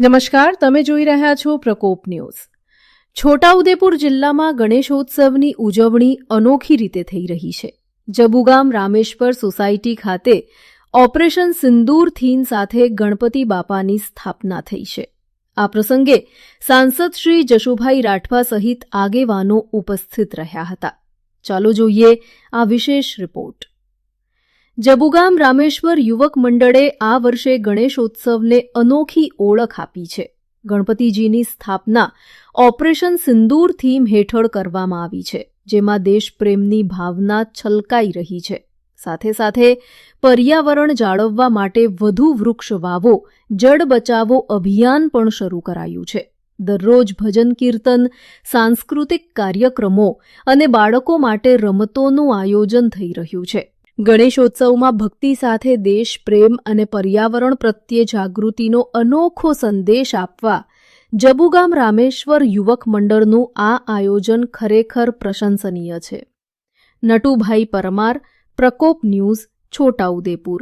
નમસ્કાર, તમે જોઈ રહ્યા છો પ્રકોપ ન્યૂઝ. છોટાઉદેપુર જિલ્લામાં ગણેશોત્સવની ઉજવણી અનોખી રીતે થઈ રહી છે. જબુગામ રામેશ્વર સોસાયટી ખાતે ઓપરેશન સિંદૂર થીમ સાથે ગણપતિ બાપાની સ્થાપના થઈ છે. આ પ્રસંગે સાંસદ શ્રી જશુભાઈ રાઠવા સહિત આગેવાનો ઉપસ્થિત રહ્યા હતા. ચાલો જોઈએ આ વિશેષ રિપોર્ટ. જબુગામ રામેશ્વર યુવક મંડળે આ વર્ષે ગણેશોત્સવને અનોખી ઓળખ આપી છે. ગણપતિજીની સ્થાપના ઓપરેશન સિંદૂર થીમ હેઠળ કરવામાં આવી છે, જેમાં દેશપ્રેમની ભાવના છલકાઈ રહી છે. સાથે સાથે પર્યાવરણ જાળવવા માટે વધુ વૃક્ષ વાવો, જળ બચાવો અભિયાન પણ શરૂ કરાયું છે. દરરોજ ભજન કીર્તન, સાંસ્કૃતિક કાર્યક્રમો અને બાળકો માટે રમતોનું આયોજન થઈ રહ્યું છે. ગણેશોત્સવમાં ભક્તિ સાથે દેશ, પ્રેમ અને પર્યાવરણ પ્રત્યે જાગૃતિનો અનોખો સંદેશ આપવા જબુગામ રામેશ્વર યુવક મંડળનું આ આયોજન ખરેખર પ્રશંસનીય છે. નટુભાઈ પરમાર, પ્રકોપ ન્યૂઝ છોટાઉદેપુર